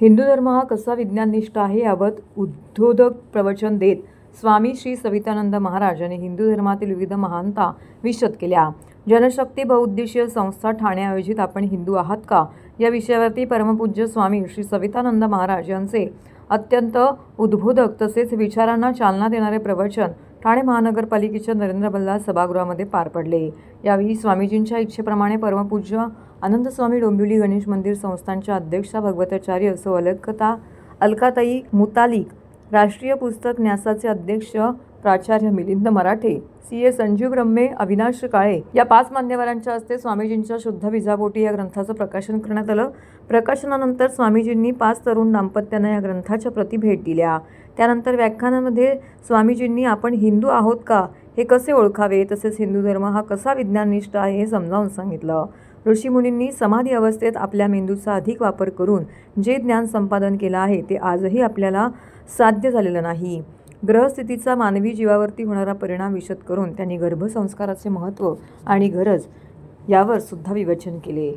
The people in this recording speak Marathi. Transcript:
हिंदू धर्म हा कसा विज्ञाननिष्ठ आहे याबाबत उद्योधक प्रवचन देत स्वामी श्री सवितानंद महाराज यांनी हिंदू धर्मातील विविध महानता विशद केल्या. जनशक्ती बहुउद्देशीय संस्था ठाणे आयोजित आपण हिंदू आहात का? या विषयावरती परमपूज्य स्वामी श्री सवितानंद महाराज यांचे अत्यंत उद्बोधक तसेच विचारांना चालना देणारे प्रवचन ठाणे महानगरपालिकेच्या नरेंद्र बल्लाळ सभागृहामध्ये पार पडले. यावेळी स्वामीजींच्या इच्छेप्रमाणे परमपूज्य आनंदस्वामी डोंबिवली गणेश मंदिर संस्थांच्या अध्यक्षा भगवताचार्य सौ अलकता अलकाताई मुतालिक राष्ट्रीय पुस्तक न्यासाचे अध्यक्ष प्राचार्य मिलिंद मराठे सी ए संजीव ब्रह्मे अविनाश काळे या पाच मान्यवरांच्या हस्ते स्वामीजींच्या शुद्ध विजापोटी या ग्रंथाचं प्रकाशन करण्यात आलं. प्रकाशनानंतर स्वामीजींनी पाच तरुण दाम्पत्यांना या ग्रंथाच्या प्रती भेट दिल्या. त्यानंतर व्याख्यानामध्ये स्वामीजींनी आपण हिंदू आहोत का? हे कसे ओळखावे? तसेच हिंदू धर्म हा कसा विज्ञाननिष्ठ आहे? हे समजावून सांगितलं. ऋषीमुनींनी समाधी अवस्थेत आपल्या मेंदूचा अधिक वापर करून जे ज्ञान संपादन केलं आहे ते आजही आपल्याला साध्य झालेलं नाही. ग्रहस्थितीचा मानवी जीवावरती होणारा परिणाम विशद करून त्यांनी गर्भसंस्काराचे महत्त्व आणि गरज यावर सुद्धा विवेचन केले.